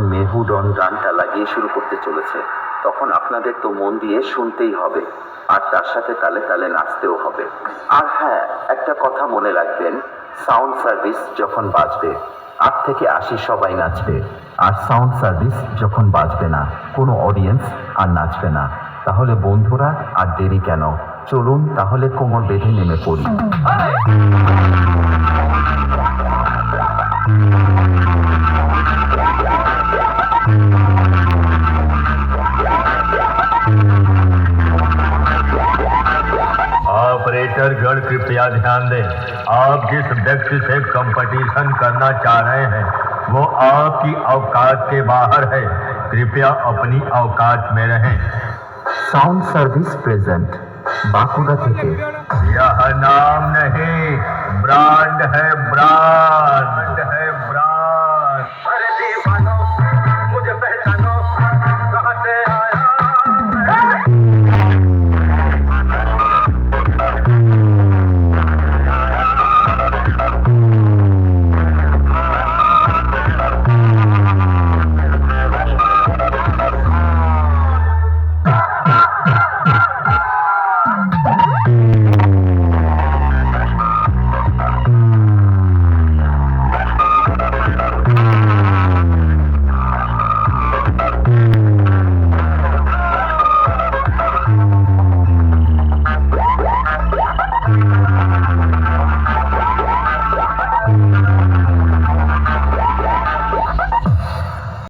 যখন মেহুডন গানটা লাগিয়ে শুরু করতে চলেছে। তখন আপনাদের তো মন দিয়ে শুনতেই হবে, আর তার সাথে তালে তালে নাচতেও হবে। আর হ্যাঁ একটা কথা মনে রাখবেন, সাউন্ড সার্ভিস যখন বাজবে, আট থেকে আশি সবাই নাচবে, আর সাউন্ড সার্ভিস যখন বাজবে না, কোনো অডিয়েন্স আর নাচবে না। তাহলে বন্ধুরা, আর দেরি কেন? চলুন তাহলে কোমর বেঁধে নেমে পড়ি। मित्रगण कृपया ध्यान दें। आप जिस व्यक्ति से कंपटीशन करना चाह रहे हैं वो आपकी अवकाश के बाहर है। कृपया अपनी अवकाश में रहें। साउंड सर्विस प्रेजेंट यह नाम नहीं ब्रांड है ब्रांड। है